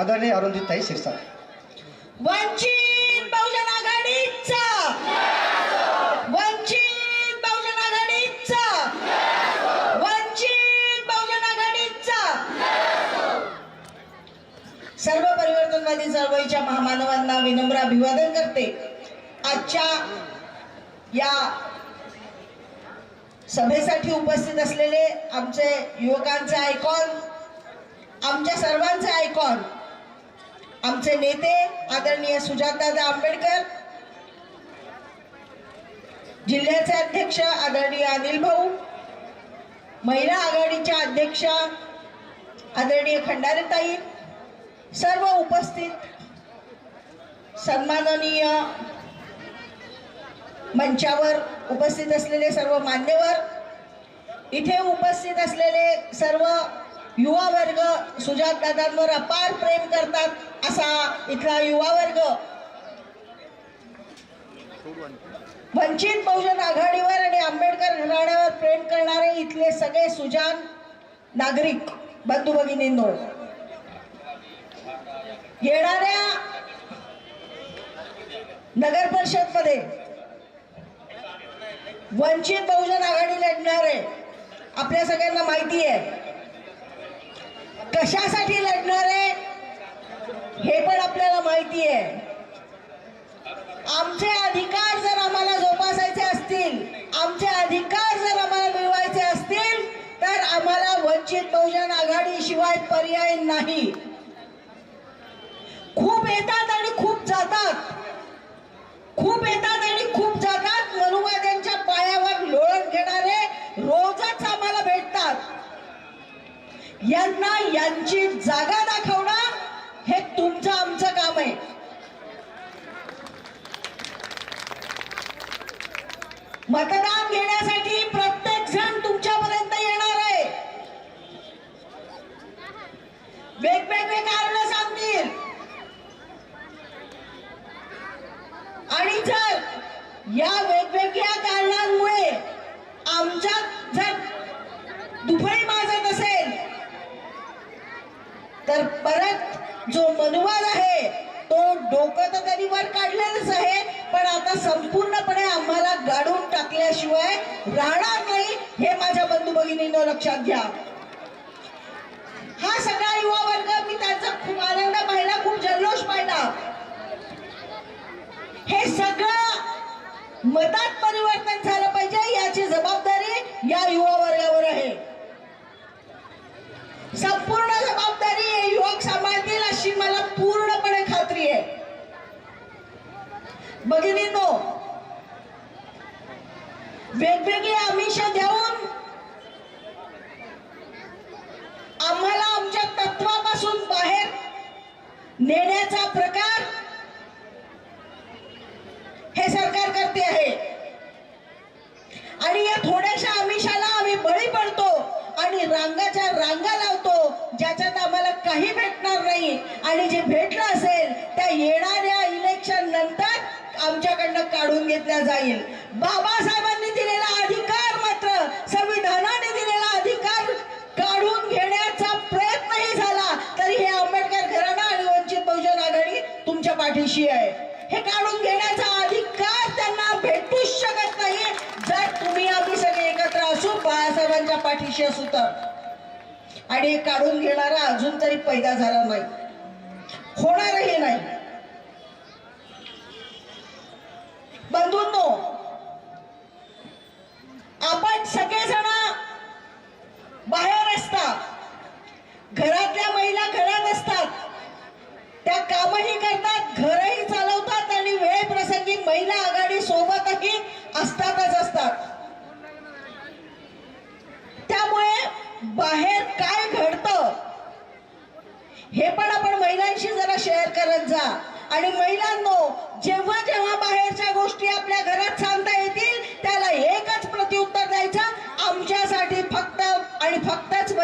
आदरणीय अरुंधतीताई शिरसाट. वंचित बहुजन आघाडीचा. वंचित बहुजन आघाडीचा. वंचित बहुजन आघाडीचा. सर्व परिवर्तनवादी चळवळीच्या महामानवांना विनम्र अभिवादन करते. आजच्या या सभेसाठी उपस्थित असलेले आमचे युवकांचे आयकॉन आमच्या सर्वांचे आयकॉन आमचे नेते आदरणीय सुजातदादा आंबेडकर जिल्ह्याचे अध्यक्ष आदरणीय अनिल भाऊ महिला आघाडीच्या अध्यक्षा आदरणीय खंडारेताई सर्व उपस्थित सन्माननीय मंचावर उपस्थित असलेले सर्व मान्यवर इथे उपस्थित असलेले सर्व युवा वर्ग सुजात दादांवर अपार प्रेम करतात. असा इथला युवा वर्ग. वंचित बहुजन आघाडीवर आणि आंबेडकर घराण्यावर प्रेम करणारे इथले सगळे सुजान नागरिक बंधू भगिनींनो येणाऱ्या नगर परिषदमध्ये वंचित बहुजन आघाडी लढणारे आपल्या सगळ्यांना माहिती आहे. कशासाठी लढणार? नाहीये. आमचे अधिकार जर आम्हाला जोपासायचे असतील आमचे अधिकार जर आम्हाला मिळवायचे असतील तर आम्हाला वंचित बहुजन आघाडी शिवाय पर्याय नाही. खूप येतात आणि खूप जातात. खूप येतात आणि खूप जातात. मनुवाद्यांच्या पायावर लोळण घेणारे रोजच आम्हाला भेटतात. यांना यांची जागा दाखवणार हे तुमचं आमचं काम आहे. मतदान घेण्या प्रत्येक जण तुमच्यापर्यंत येणार आहे वेगवेगळे कारण सांगतील आणि जर या वेगवेगळ्या कारणांमुळे आमच्यात जर दुफळी माजत असेल तर परत जो मनुवाद आहे तो डोकं तर तरी वर काढलेलंच आहे पण आता संपूर्णपणे आम्हाला गाडून टाकल्याशिवाय राहणार नाही हे माझ्या बंधू भगिनींनो लक्षात घ्या हा सगळा युवा वर्ग मी त्यांचा खूप आनंद पाहिला खूप जल्लोष पाहिला हे मतात परिवर्तन झालं पाहिजे याची जबाबदारी या युवा वर्गावर आहे. संपूर्ण जबाबदारी युवक सांभाळतील अशी मला पूर्णपणे खात्री आहे. भगिनींनो वेगवेगळे आमिष देऊन आम्हाला आमच्या तत्वापासून बाहेर नेण्याचा प्रकार हे सरकार करते आहे आणि या थोड्याशा आमिषाला आम्ही बळी पडतो आणि रांगाच्या रांगा लावतो ज्याच्यात आम्हाला काही भेटणार नाही. आणि जे भेटलं असेल त्या येणाऱ्या इलेक्शन नंतर आमच्याकडनं काढून घेतल्या जाईल. बाबासाहेबांनी दिलेला अधिकार मात्र संविधानाने दिलेला अधिकार काढून घेण्याचा प्रयत्नही झाला. तरी हे आंबेडकर घराणा आणि वंचित बहुजन आघाडी तुमच्या पाठीशी आहे. हे काढून घेण्याचा अधिकार त्यांना भेटूच शकत नाही जर तुम्ही आम्ही सगळे एकत्र असू बाळासाहेबांच्या पाठीशी असू तर. आणि हे काढून घेणारा अजून तरी पैदा झाला नाही. होणारही नाही. बंधूंनो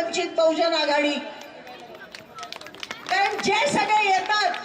वंचित बहुजन आघाडी. कारण जे सगळे येतात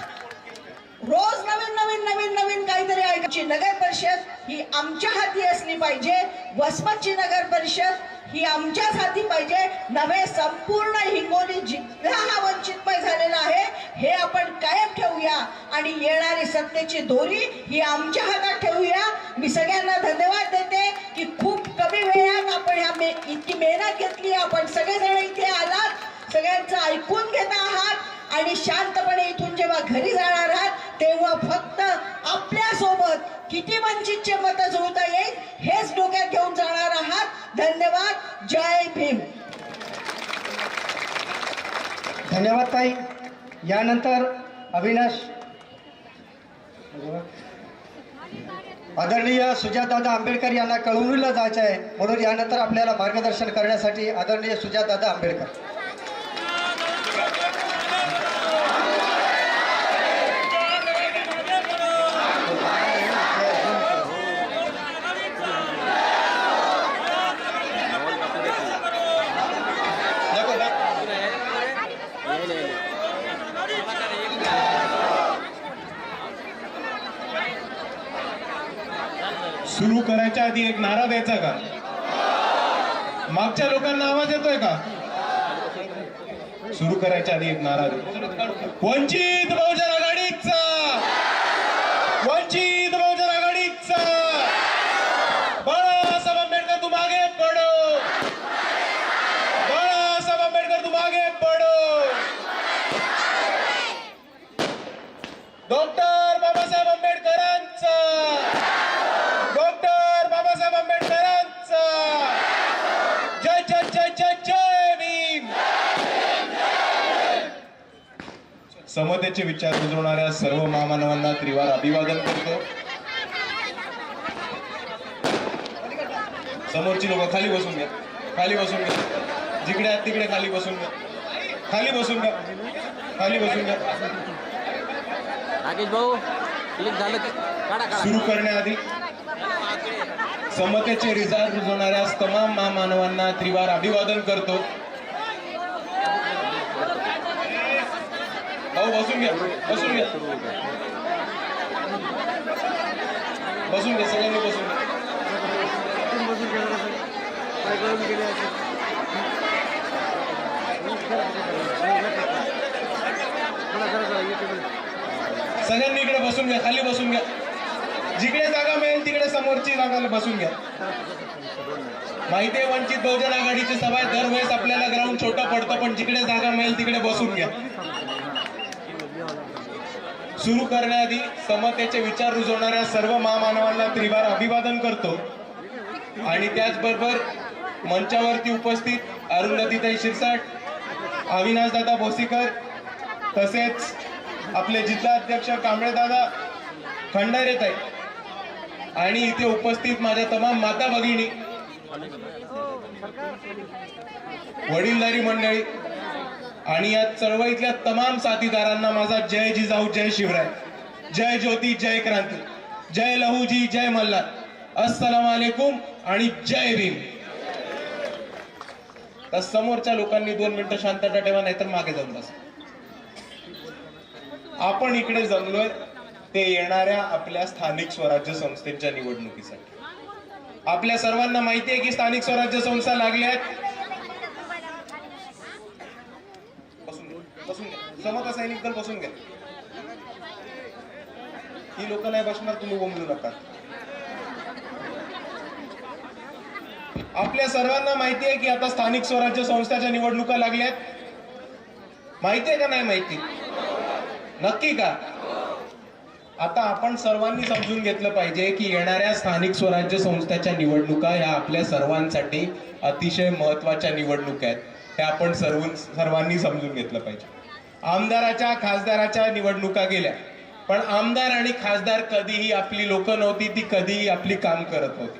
रोज नवीन नवीन नवीन नवीन काहीतरी ऐकायची नगर परिषद ही आमच्या हाती असली पाहिजे. वसमतची नगर परिषद ही आमच्याच हाती पाहिजे. नव्हे संपूर्ण हिंगोली जिल्हा हा वंचितमय झालेला आहे. हे आपण कायम ठेवूया. आणि येणारी सत्तेची दोरी ही आमच्या हातात ठेवूया. मी सगळ्यांना धन्यवाद देते की खूप कमी वेळात आपण ह्या मे इतकी मेहनत घेतली आपण सगळेजण इथे आलात सगळ्यांचं ऐकून घेत आहात आणि शांतपणे इथून जेव्हा घरी जाणार आहात तेव्हा फक्त आपल्यासोबत किती वंचितचे मत जुळता येईल हेच डोक्यात घेऊन जाणार आहात. धन्यवाद. जय भीम. धन्यवाद ताई. यानंतर अविनाश. आदरणीय सुजातदादा आंबेडकर यांना कळवणीला जायचं आहे. म्हणून यानंतर आपल्याला मार्गदर्शन करण्यासाठी आदरणीय सुजातदादा आंबेडकर नको ना. सुरू करायच्या आधी एक नारा द्यायचा का? मागच्या लोकांना आवाज येतोय का? सुरू करायच्या आधी एक नारा वंचित बहुजन आघाडीचा वंचित बहुजन आघाडीचा बाळासाहेब आंबेडकर तू मागे पडो बाळासाहेब आंबेडकर तू मागे पडो डॉक्टर बाबासाहेब आंबेडकरांचा डॉक्टर बाबासाहेब आंबेडकरांचा जय जय जय जय जय भीम समतेचे विचार रुजवणाऱ्या सर्व महामानवांना त्रिवार अभिवादन करतो. समोरची लोक खाली बसून घ्या. खाली बसून घ्या. जिकडे आहेत तिकडे खाली बसून घ्या. खाली बसून घ्या. खाली बसून घ्या. राकेश भाऊ झालं सुरू करण्याआधी समतेचे रिझार रुजवणाऱ्या तमाम महामानवांना त्रिवार अभिवादन करतो. भाऊ बसून घ्या बसून घ्या बसून घ्या सगळ्यांनी बसून घ्या सगळ्यांनी इकडे बसून घ्या खाली बसून घ्या जिकडे जागा मिळेल तिकडे समोरची जागा बसून घ्या. माहिती आहे वंचित बहुजन आघाडीची सभा आहे. दरवेळेस आपल्याला ग्राउंड छोटं पडतं पण जिकडे जागा मिळेल तिकडे बसून घ्या. सुरू करण्याआधी समतेचे विचार रुजवणाऱ्या सर्व महामानवांना त्रिवार अभिवादन करतो. आणि त्याचबरोबर मंचावरती उपस्थित अरुंधतीताई शिरसाट अविनाशदादा भोसीकर तसेच आपले जिल्हाध्यक्ष कांबळेदादा खंडारेताई आणि इथे उपस्थित माझ्या तमाम माता भगिनी वडीलधारी मंडळी आणि या चळवळीतल्या तमाम साथीदारांना माझा जय जिजाऊ जय शिवराय. जय ज्योती जय क्रांती. जय लहूजी जय मल्हार. अस्सलाम वालेकुम आणि जय भीम. तर समोरच्या लोकांनी दोन मिनिटं शांतता ठेवा नाहीतर मागे जाऊन बस. आपण इकडे जमलोय ते येणाऱ्या आपल्या स्थानिक स्वराज्य संस्थेच्या निवडणुकीसाठी. आपल्या सर्वांना माहिती आहे की स्थानिक स्वराज्य संस्था लागल्या आहेत बसून घ्या बसून घ्या समता सैनिक दल बसून घ्या ही लोक नाही बसणार तुम्ही बोंबलू नका. आपल्या सर्वांना माहिती आहे की आता स्थानिक स्वराज्य संस्थाच्या निवडणुका लागल्यात माहिती आहे का नाही माहिती? नक्की का? आता आपण सर्वांनी समजून घेतलं पाहिजे की येणाऱ्या स्थानिक स्वराज्य संस्थाच्या निवडणुका ह्या आपल्या सर्वांसाठी अतिशय महत्त्वाच्या निवडणुका आहेत. हे आपण सर्व सर्वांनी समजून घेतलं पाहिजे. आमदाराच्या खासदाराच्या निवडणुका गेल्या. पण आमदार आणि खासदार कधीही आपली लोक नव्हती ती कधीही आपली काम करत नव्हती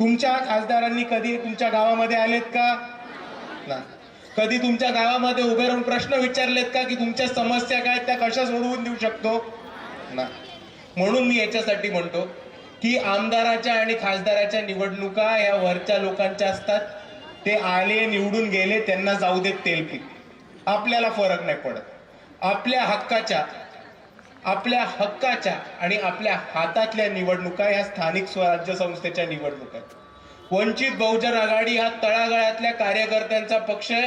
तुमच्या खासदारांनी कधी तुमच्या गावामध्ये आलेत का? नाही. कधी तुमच्या गावामध्ये उभे राहून प्रश्न विचारलेत का की तुमच्या समस्या काय आहेत, त्या कशा सोडवून देऊ शकतो? नाही. म्हणून मी याच्यासाठी म्हणतो की आमदाराच्या आणि खासदाराच्या निवडणुका या वरच्या लोकांच्या असतात. ते आले निवडून गेले त्यांना जाऊ देत तेलपीक. आपल्याला फरक नाही पडत. आपल्या हक्काच्या आपल्या हक्काच्या आणि आपल्या हातातल्या निवडणुका ह्या स्थानिक स्वराज्य संस्थेच्या निवडणुका आहेत. वंचित बहुजन आघाडी हा तळागाळातल्या कार्यकर्त्यांचा पक्ष आहे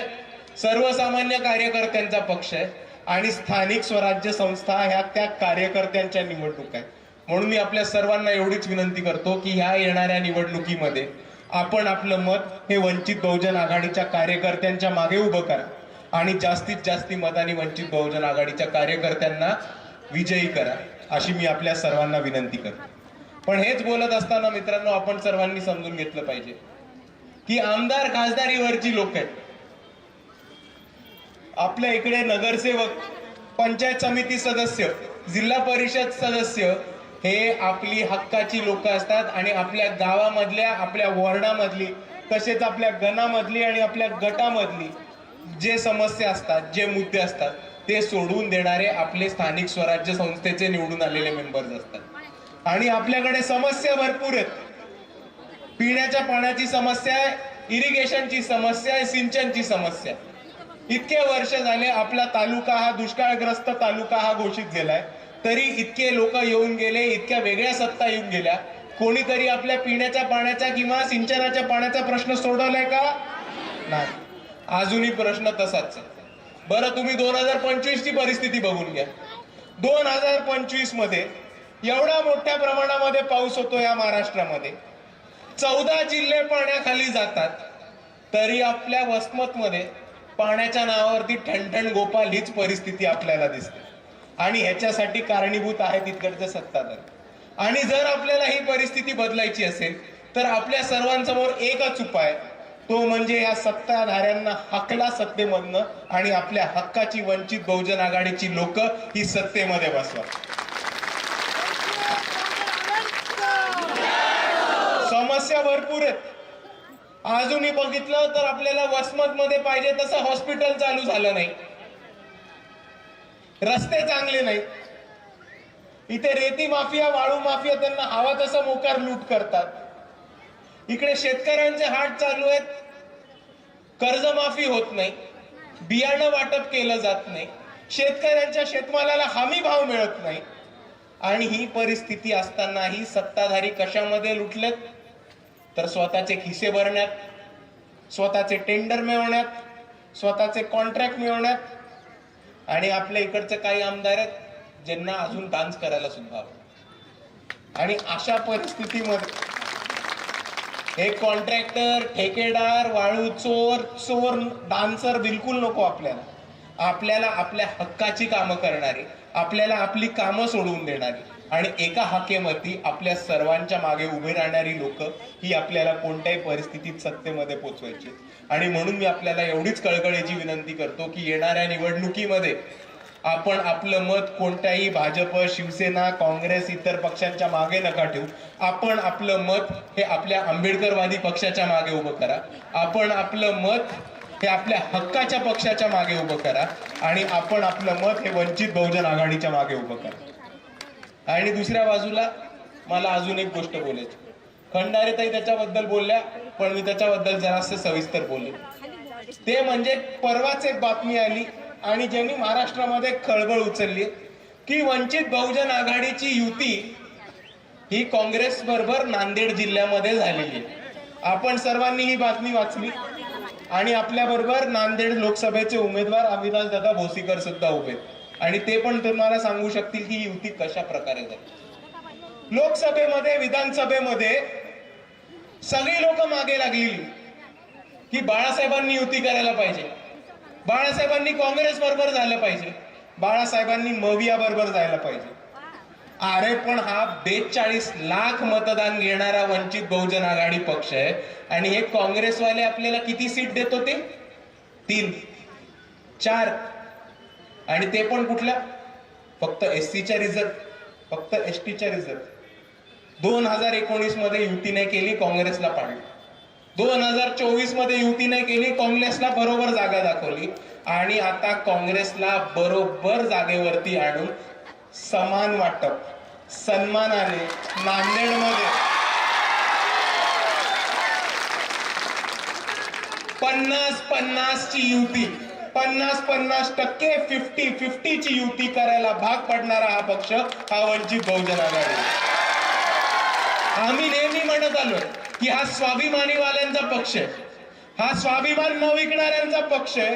सर्वसामान्य कार्यकर्त्यांचा पक्ष आहे आणि स्थानिक स्वराज्य संस्था ह्या त्या कार्यकर्त्यांच्या निवडणुका आहेत. म्हणून मी आपल्या सर्वांना एवढीच विनंती करतो की ह्या येणाऱ्या निवडणुकीमध्ये आपण आपलं मत हे वंचित बहुजन आघाडीच्या कार्यकर्त्यांच्या मागे उभं करा. आणि जास्तीत जास्ती मतांनी वंचित बहुजन आघाडीच्या कार्यकर्त्यांना विजयी करा अशी मी आपल्या सर्वांना विनंती करतो. पण हेच बोलत असताना मित्रांनो आपण सर्वांनी समजून घेतलं पाहिजे की आमदार खासदारीवरची लोक आहेत. आपल्या इकडे नगरसेवक पंचायत समिती सदस्य जिल्हा परिषद सदस्य हे आपली हक्काची लोक असतात आणि आपल्या गावामधल्या आपल्या वॉर्डामधली तसेच आपल्या गणामधली आणि आपल्या गटामधली जे समस्या असतात जे मुद्दे असतात ते सोडवून देणारे आपले स्थानिक स्वराज्य संस्थेचे निवडून आलेले मेंबर्स असतात. आणि आपल्याकडे समस्या भरपूर आहेत. पिण्याच्या पाण्याची समस्या आहे इरिगेशनची समस्या आहे सिंचनची समस्या इतके वर्ष झाले आपला तालुका हा दुष्काळग्रस्त तालुका हा घोषित झालाय तरी इतके लोक येऊन गेले इतक्या वेगळ्या सत्ता येऊन गेल्या. कोणीतरी आपल्या पिण्याच्या पाण्याचा किंवा सिंचनाच्या पाण्याचा प्रश्न सोडवलाय का? नाही. अजूनही प्रश्न तसाच आहे. बरं तुम्ही दोन हजार पंचवीस ची परिस्थिती बघून घ्या. दोन हजार पंचवीसमध्ये एवढा मोठ्या प्रमाणामध्ये पाऊस होतो या महाराष्ट्रामध्ये. चौदा जिल्हे पाण्याखाली जातात तरी आपल्या वसमतमध्ये पाण्याच्या नावावरती ठणठण गोपाल हीच परिस्थिती आपल्याला दिसते. आणि ह्याच्यासाठी कारणीभूत आहे तिकडचे सत्ताधारी. आणि जर आपल्याला ही परिस्थिती बदलायची असेल तर आपल्या सर्वांसमोर एकच उपाय तो म्हणजे या सत्ताधाऱ्यांना हकला सत्तेमधनं आणि आपल्या हक्काची वंचित बहुजन आघाडीची लोक ही सत्तेमध्ये बसवा. समस्या भरपूर आहेत. अजूनही बघितलं तर आपल्याला वसमत मध्ये पाहिजे तसं हॉस्पिटल चालू झालं नाही. रस्ते चांगले नाहीत इथे रेती माफिया वाळू माफिया त्यांना हवा तसा मोकार लूट करतात. इकडे शेतकऱ्यांचे हाट चालू आहेत. कर्जमाफी होत नाही. बियाणं वाटप केलं जात नाही. शेतकऱ्यांच्या शेतमालाला हमी भाव मिळत नाही. आणि ही परिस्थिती असतानाही सत्ताधारी कशामध्ये लुटलेत? तर स्वतःचे खिसे भरण्यात स्वतःचे टेंडर मिळवण्यात स्वतःचे कॉन्ट्रॅक्ट मिळवण्यात आणि आपल्या इकडचे काही आमदार आहेत ज्यांना अजून डान्स करायला सुद्धा आणि अशा परिस्थितीमध्ये हे कॉन्ट्रॅक्टर ठेकेदार वाळू चोर चोर डान्सर बिलकुल नको आपल्याला. आपल्याला आपल्या हक्काची कामं करणारी आपल्याला आपली कामं सोडवून देणारी आणि एका हाकेवरती आपल्या सर्वांच्या मागे उभे राहणारी लोक ही आपल्याला कोणत्याही परिस्थितीत सत्तेमध्ये पोचवायची आणि म्हणून मी आपल्याला एवढीच कळकळीची विनंती करतो की येणाऱ्या निवडणुकीमध्ये आपण आपलं मत कोणत्याही भाजप शिवसेना काँग्रेस इतर पक्षांच्या मागे नका ठेवू. आपण आपलं मत हे आपल्या आंबेडकरवादी पक्षाच्या मागे उभं करा. आपण आपलं मत हे आपल्या हक्काच्या पक्षाच्या मागे उभं करा. आणि आपण आपलं मत हे वंचित बहुजन आघाडीच्या मागे उभं करा. आणि दुसऱ्या बाजूला मला अजून एक गोष्ट बोलायची. खंडारे ताई त्याच्याबद्दल बोलल्या पण मी त्याच्याबद्दल जरासं सविस्तर बोलले ते म्हणजे परवाच एक बातमी आली. आणि ज्यांनी महाराष्ट्रामध्ये खळबळ उचलली की वंचित बहुजन आघाडीची युती ही काँग्रेस बरोबर नांदेड जिल्ह्यामध्ये झालेली आहे. आपण सर्वांनी ही बातमी वाचली आणि आपल्या बरोबर नांदेड लोकसभेचे उमेदवार अविनाश दादा भोसीकर सुद्धा उभे आहेत. आणि ते पण तुम्हाला सांगू शकतील की युती कशा प्रकारे झाली. लोकसभेमध्ये विधानसभेमध्ये सगळी लोक मागे लागलेली की बाळासाहेबांनी युती करायला पाहिजे. बाळासाहेबांनी काँग्रेस बरोबर झालं पाहिजे. बाळासाहेबांनी मविया बरोबर जायला पाहिजे. अरे पण हा बेचाळीस लाख मतदान घेणारा वंचित बहुजन आघाडी पक्ष आहे. आणि हे काँग्रेसवाले आपल्याला किती सीट देत होते तीन. चार. आणि ते पण कुठल्या फक्त एस सीच्या रिझर्व फक्त एस टीच्या रिझर्व दोन हजार एकोणीसमध्ये युतीने केली काँग्रेसला पाडली. दोन हजार चोवीसमध्ये युतीने नाही केली काँग्रेसला बरोबर जागा दाखवली आणि आता काँग्रेसला बरोबर जागेवरती आणून समान वाटप सन्मानाने नांदेडमध्ये. पन्नास पन्नास ची युती पन्नास पन्नास टक्के फिफ्टी फिफ्टी ची युती करायला भाग पडणारा हा पक्ष हा वंचित बहुजन आघाडी. आम्ही नेहमी म्हणत आलोय की हा स्वाभिमानीवाल्यांचा पक्ष आहे. हा स्वाभिमान न विकणाऱ्यांचा पक्ष आहे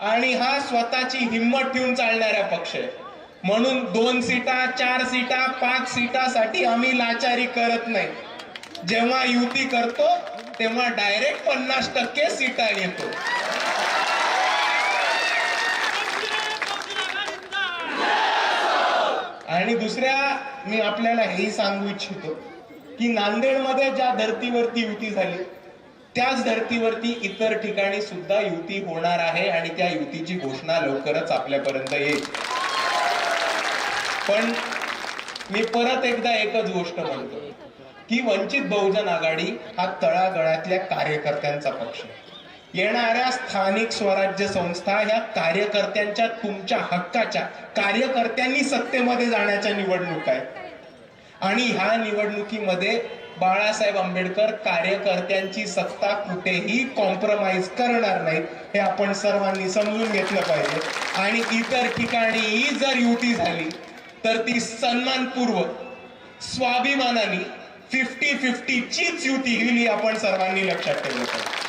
आणि हा स्वतःची हिंमत ठेवून चालणाऱ्या पक्ष आहे. म्हणून दोन सीटा चार सीटा पाच सीटासाठी आम्ही लाचारी करत नाही. जेव्हा युती करतो तेव्हा डायरेक्ट पन्नास टक्के सीटा घेतो आणि दुसऱ्या मी आपल्याला हे सांगू इच्छितो. की नांदेडमध्ये ज्या धर्तीवरती युती झाली त्याच धर्तीवरती इतर ठिकाणी सुद्धा युती होणार आहे आणि त्या युतीची घोषणा लवकरच आपल्यापर्यंत येईल. पण मी परत एकदा एकच गोष्ट म्हणतो की वंचित बहुजन आघाडी हा तळागळातल्या कार्यकर्त्यांचा पक्ष येणाऱ्या स्थानिक स्वराज्य संस्था ह्या कार्यकर्त्यांच्या तुमच्या हक्काच्या कार्यकर्त्यांनी सत्तेमध्ये जाण्याच्या निवडणूक आहेत. आणि ह्या निवडणुकीमध्ये बाळासाहेब आंबेडकर कार्यकर्त्यांची सत्ता कुठेही कॉम्प्रोमाइज करणार नाहीत हे आपण सर्वांनी समजून घेतलं पाहिजे. आणि इतर ठिकाणी जर युती झाली तर ती सन्मानपूर्वक स्वाभिमानाने फिफ्टी फिफ्टी चीच युती गेली आपण सर्वांनी लक्षात ठेवलं पाहिजे.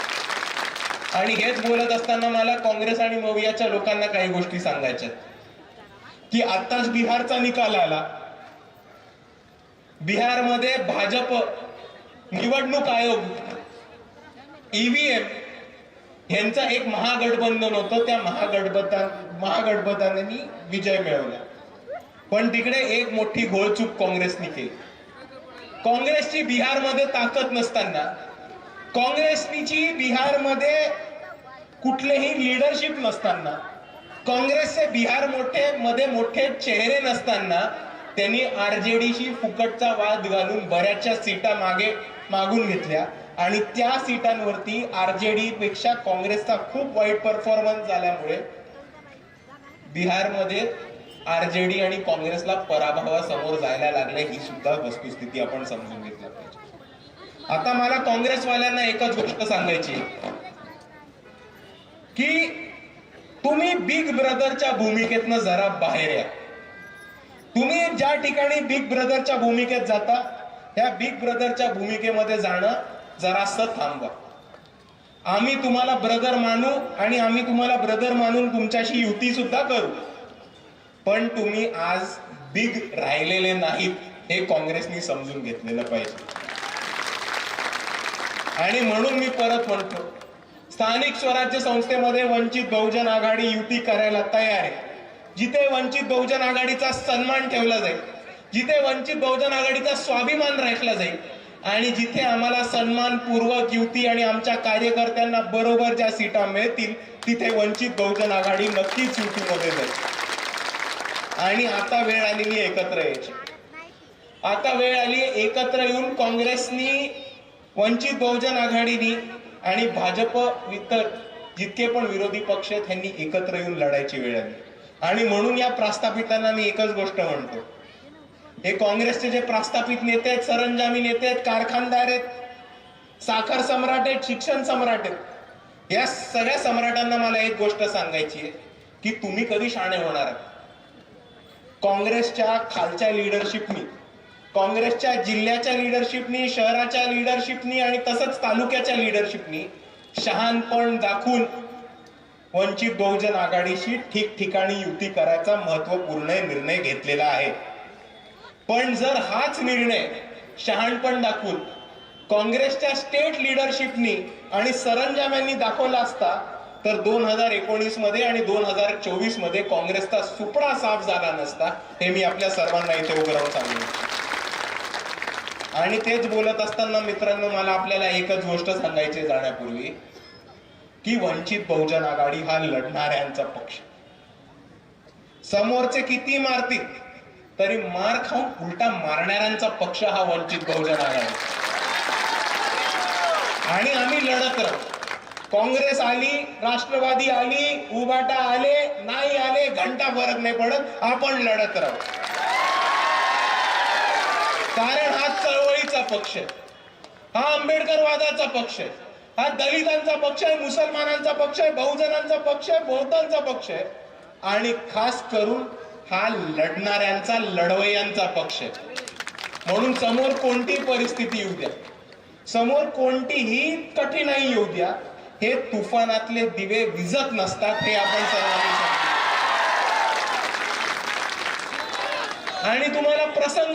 आणि हेच बोलत असताना मला काँग्रेस आणि मवियाच्या लोकांना काही गोष्टी सांगायच्या की आताच बिहारचा निकाल आला बिहारमध्ये भाजप निवडणूक आयोग ईव्हीएम यांचा एक महागठबंधन होतं. त्या महागठबंधन महागठबंधनांनी विजय मिळवला. पण तिकडे एक मोठी घोळचूक काँग्रेसने केली. काँग्रेसची बिहारमध्ये ताकद नसताना काँग्रेसनीची बिहारमध्ये कुठलेही लिडरशिप नसताना काँग्रेसचे बिहार मोठे मध्ये मोठे चेहरे नसताना त्यांनी आरजेडीशी फुकटचा वाद घालून बऱ्याचशा सीटा मागे मागून घेतल्या. आणि त्या सीटांवरती आरजेडी पेक्षा काँग्रेसचा खूप वाईट परफॉर्मन्स झाल्यामुळे बिहारमध्ये आरजेडी आणि काँग्रेसला पराभवासमोर जायला लागले ही सुद्धा वस्तुस्थिती आपण समजून घेतली. पाहिजे आता मला काँग्रेसवाल्यांना एकच गोष्ट सांगायची की तुम्ही बिग ब्रदरच्या भूमिकेतनं जरा बाहेर या. तुम्ही ज्या ठिकाणी बिग ब्रदरच्या भूमिकेत जाता त्या बिग ब्रदरच्या भूमिकेमध्ये जाणं जरासं थांबवा. आम्ही तुम्हाला ब्रदर मानू आणि आम्ही तुम्हाला ब्रदर मानून तुमच्याशी युती सुद्धा करू. पण तुम्ही आज बिग राहिलेले नाहीत हे काँग्रेसनी समजून घेतलेलं पाहिजे. आणि म्हणून मी परत म्हणतो स्थानिक स्वराज्य संस्थेमध्ये वंचित बहुजन आघाडी युती करायला तयार आहे. जिथे वंचित बहुजन आघाडीचा सन्मान ठेवला जाईल जिथे वंचित बहुजन आघाडीचा स्वाभिमान राखला जाईल आणि जिथे आम्हाला सन्मानपूर्वक युती आणि आमच्या कार्यकर्त्यांना बरोबर ज्या सीटा मिळतील तिथे वंचित बहुजन आघाडी नक्कीच युतीमध्ये जाईल. आणि आता वेळ आलेली एकत्र यायची. आता वेळ आली एकत्र येऊन काँग्रेसनी वंचित बहुजन आघाडीनी आणि भाजप इतर जितके पण विरोधी पक्ष आहेत त्यांनी एकत्र येऊन लढायची वेळ आली. आणि म्हणून या प्रास्थापितांना मी एकच गोष्ट म्हणतो. हे काँग्रेसचे जे प्रास्थापित नेते आहेत सरंजामी नेते आहेत कारखानदार आहेत साखर सम्राट आहेत शिक्षण सम्राट आहेत या सगळ्या सम्राटांना मला एक गोष्ट सांगायची आहे की तुम्ही कधी शाणे होणार आहात? काँग्रेसच्या खालच्या लिडरशिपनी काँग्रेसच्या जिल्ह्याच्या लिडरशिपनी शहराच्या लिडरशिपनी आणि तसंच तालुक्याच्या लिडरशिपनी शहाणपण दाखवून वंचित बहुजन आघाडीशी ठिकठिकाणी युती करायचा महत्त्वपूर्ण निर्णय घेतलेला आहे. पण जर हाच निर्णय शहाणपण दाखवून काँग्रेसच्या स्टेट लिडरशिपनी आणि सरंजाम्यांनी दाखवला असता तर दोन हजार एकोणीसमध्ये आणि दोन हजार चोवीसमध्ये काँग्रेसचा सुपडा साफ झाला नसता हे मी आपल्या सर्वांना इथे उभं राहून आणि तेच बोलत असताना मित्रांनो मला आपल्याला एकच गोष्ट सांगायची जाण्यापूर्वी. की वंचित बहुजन आघाडी हा लढणाऱ्यांचा पक्ष. समोरचे किती मारतील तरी मार खाऊन उलटा मारणाऱ्यांचा पक्ष हा वंचित बहुजन आघाडी. आणि आम्ही लढत राहू. काँग्रेस आली राष्ट्रवादी आली उबाटा आले नाही आले घंटा फरक नाही पडत आपण लढत राहू. कारण हा चळवळीचा पक्ष आहे. हा आंबेडकरवादाचा पक्ष आहे. हा दलितांचा पक्ष आहे मुसलमानांचा पक्ष आहे बहुजनांचा पक्ष आहे बौद्धांचा पक्ष आहे. आणि खास करून हा लढणाऱ्यांचा लढवय्यांचा पक्ष आहे. म्हणून समोर कोणती परिस्थिती येऊ द्या. समोर कोणतीही कठीणाई येऊ द्या. हे तुफानातले दिवे विजत नसतात हे आपण सर्वांनी आणि तुम्हाला प्रसंग